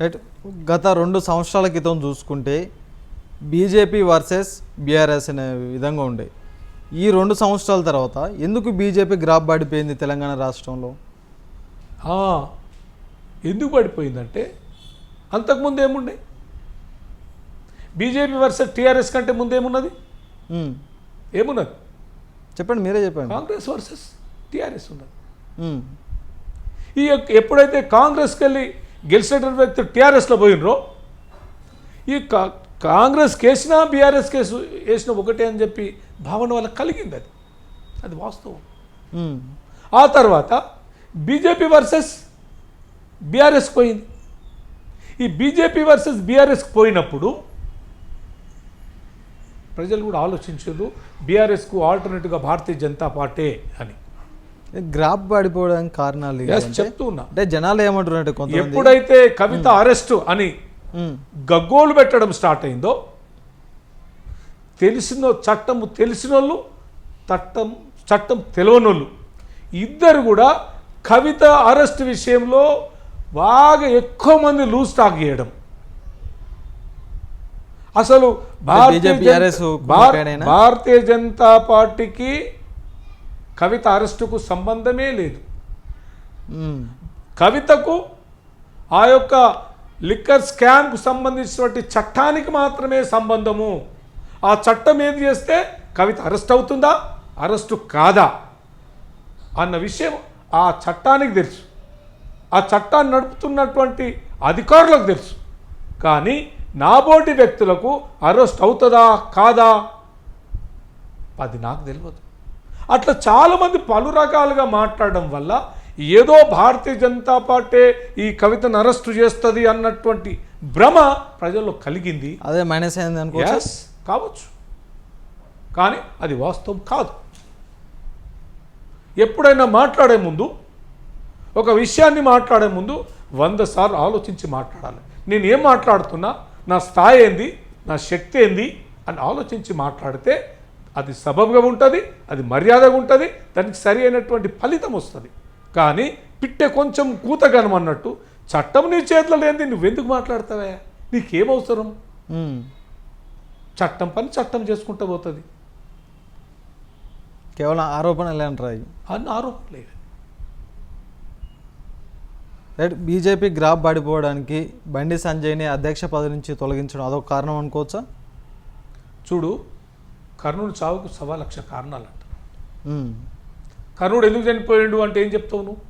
Right గత రెండు సంవత్సరాల క్రితం చూసుకుంటే బీజేపీ వర్సెస్ బీఆర్ఎస్ అనే విధంగా ఉండే. ఈ రెండు సంవత్సరాల తర్వాత ఎందుకు బీజేపీ గ్రాప్ పడిపోయింది తెలంగాణ రాష్ట్రంలో? ఎందుకు పడిపోయిందంటే అంతకుముందు ఏముండే? బీజేపీ వర్సెస్ టీఆర్ఎస్ కంటే ముందు ఏమున్నది. ఏమున్నది? చెప్పండి మీరే చెప్పండి. కాంగ్రెస్ వర్సెస్ టీఆర్ఎస్ ఉన్నది. ఈ యొక్క- ఎప్పుడైతే కాంగ్రెస్కి వెళ్ళి గెలిచినటువంటి వ్యక్తి టీఆర్ఎస్లో పోయినరో. ఈ కా- కాంగ్రెస్ కేసినా బీఆర్ఎస్ కేసు వేసిన ఒకటే అని చెప్పి భావన వాళ్ళకి కలిగింది అది. అది వాస్తవం. ఆ తర్వాత బీజేపీ వర్సెస్ బీఆర్ఎస్ పోయింది. ఈ బీజేపీ వర్సెస్ బీఆర్ఎస్కి పోయినప్పుడు ప్రజలు కూడా ఆలోచించారు బీఆర్ఎస్కు ఆల్టర్నేటివ్గా భారతీయ జనతా పార్టీ అని. గ్రాప్ పడిపోవడానికి కారణాలు Yes, ఏంటంటే చెప్తూ ఉన్నా అంటే జనాలు ఏమంటారంటే కొంతమంది ఎప్పుడైతే కవిత అరెస్ట్ అని మ్మ్. గగ్గోలు పెట్టడం స్టార్ట్ అయిందో తెలిసిన చట్టం తెలిసినోళ్ళు చట్టం చట్టం తెలియనోళ్ళు ఇద్దరు కూడా కవిత అరెస్ట్ విషయంలో బాగా ఎక్కువ మంది లూజ్ టాక్ చేయడం అసలు భారతీయ? భారతీయ జనతా పార్టీకి కవిత అరెస్టుకు సంబంధమే లేదు. కవితకు ఆ యొక్క లిక్కర్ స్కామ్కు సంబంధించినటువంటి చట్టానికి మాత్రమే సంబంధము. ఆ చట్టం ఏది చేస్తే కవిత అరెస్ట్ అవుతుందా అరెస్టు కాదా అన్న విషయం ఆ చట్టానికి తెలుసు. ఆ చట్టాన్ని నడుపుతున్నటువంటి అధికారులకు తెలుసు. కానీ నాబోటి వ్యక్తులకు అరెస్ట్ అవుతుందా కాదా? అది నాకు తెలియదు. అట్లా చాలామంది పలు రకాలుగా మాట్లాడడం వల్ల ఏదో భారతీయ జనతా పార్టీ ఈ కవితను అరెస్టు చేస్తుంది అన్నటువంటి భ్రమ ప్రజల్లో కలిగింది. అదే మైనస్ అయింది అనుకోవచ్చు కావచ్చు. కానీ అది వాస్తవం కాదు. ఎప్పుడైనా మాట్లాడే ముందు ఒక విషయాన్ని మాట్లాడే ముందు వంద సార్లు ఆలోచించి మాట్లాడాలి. నేను ఏం మాట్లాడుతున్నా నా స్థాయి ఏంది నా శక్తి ఏంది అని ఆలోచించి మాట్లాడితే అది సబబుగా ఉంటుంది అది మర్యాదగా ఉంటుంది దానికి సరి అయినటువంటి ఫలితం వస్తుంది. కానీ పిట్టె కొంచెం కూతగనమన్నట్టు చట్టం నీ చేతిలో లేనిది నువ్వెందుకు మాట్లాడతావే నీకేం అవసరం. చట్టం పని చట్టం చేసుకుంటూ పోతుంది. కేవలం ఆరోపణలు అంటారు అన్న ఆరోపణ లేదు. రైట్ బీజేపీ గ్రాప్ పడిపోవడానికి బండి సంజయ్ని అధ్యక్ష పదవి నుంచి తొలగించడం అదొక కారణం అనుకోవచ్చా? చూడు కర్ణుడు చావుకు సవా లక్ష కారణాలు అంట. కర్ణుడు ఎందుకు చనిపోయాడు అంటే ఏం చెప్తావు నువ్వు?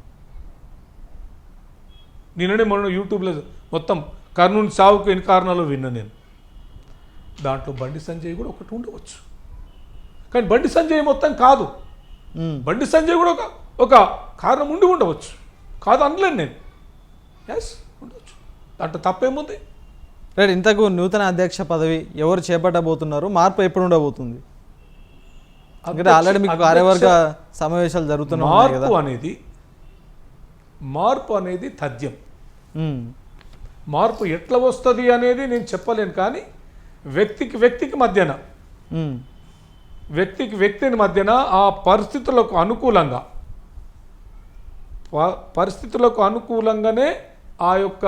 నిన్ననే మొన్న యూట్యూబ్లో మొత్తం కర్ణుని చావుకు ఎన్ని కారణాలు విన్నా నేను. దాంట్లో బండి సంజయ్ కూడా ఒకటి ఉండవచ్చు. కానీ బండి సంజయ్ మొత్తం కాదు. బండి సంజయ్ కూడా ఒక ఒక కారణం ఉండి ఉండవచ్చు. కాదు అనలేను నేను. ఎస్ ఉండవచ్చు దాంట్లో తప్పేముంది? రైట్ ఇంతకు నూతన అధ్యక్ష పదవి ఎవరు చేపట్టబోతున్నారు మార్పు ఎప్పుడు ఉండబోతుంది ఎందుకంటే ఆల్రెడీ మీకు కార్యవర్గ సమావేశాలు జరుగుతున్నాయి మార్పు అనేది మార్పు అనేది తథ్యం. మార్పు ఎట్లా వస్తుంది అనేది నేను చెప్పలేను కానీ వ్యక్తికి వ్యక్తికి మధ్యన. వ్యక్తికి వ్యక్తిని మధ్యన ఆ పరిస్థితులకు అనుకూలంగా పరిస్థితులకు అనుకూలంగానే ఆ యొక్క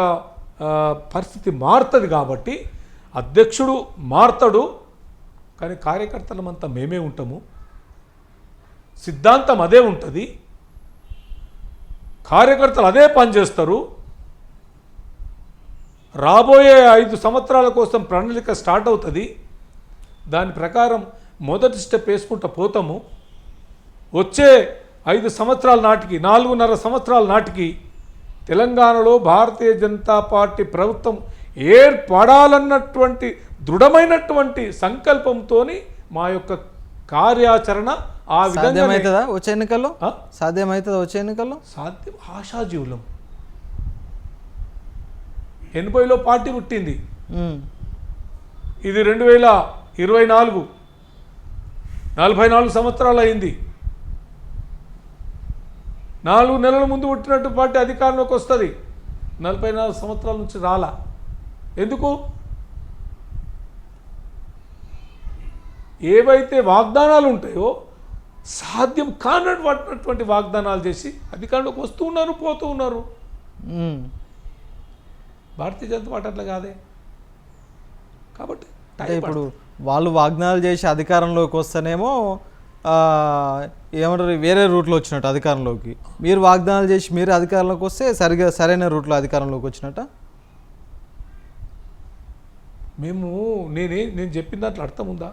పరిస్థితి మారుతుంది కాబట్టి అధ్యక్షుడు మారతాడు కానీ కార్యకర్తలమంతా మేమే ఉంటాము. సిద్ధాంతం అదే ఉంటుంది. కార్యకర్తలు అదే పనిచేస్తారు రాబోయే ఐదు సంవత్సరాల కోసం ప్రణాళిక స్టార్ట్ అవుతుంది. దాని ప్రకారం మొదటి స్టెప్ వేసుకుంటూ పోతాము. వచ్చే ఐదు సంవత్సరాల నాటికి నాలుగున్నర సంవత్సరాల నాటికి తెలంగాణలో భారతీయ జనతా పార్టీ ప్రభుత్వం ఏర్పడాలన్నటువంటి దృఢమైనటువంటి సంకల్పంతో మా యొక్క కార్యాచరణ ఆ విధంగా వచ్చే ఎన్నికల్లో? సాధ్యమవుతుందా వచ్చే ఎన్నికల్లో? సాధ్యం ఆశాజీవులం. ఎనభైలో పార్టీ పుట్టింది. ఇది రెండు వేల ఇరవై నాలుగు. నలభై నాలుగు సంవత్సరాలు అయింది నాలుగు నెలల ముందు పుట్టినట్టు పార్టీ అధికారంలోకి వస్తుంది. నలభై నాలుగు సంవత్సరాల నుంచి రాలా. ఎందుకు? ఏవైతే వాగ్దానాలు ఉంటాయో సాధ్యం కానటువంటి వాగ్దానాలు చేసి అధికారంలోకి వస్తూ ఉన్నారు పోతూ ఉన్నారు. భారతీయ జనతా పార్టీ అట్లా కాదే. కాబట్టి ఇప్పుడు వాళ్ళు వాగ్దానాలు చేసి అధికారంలోకి వస్తేనేమో ఏమంటారు వేరే రూట్లో వచ్చినట్టు అధికారంలోకి. మీరు వాగ్దానాలు చేసి మీరు అధికారంలోకి వస్తే సరిగా సరైన రూట్లో అధికారంలోకి వచ్చినట్ట? మేము నేనే నేను చెప్పిన దాంట్లో అర్థం ఉందా?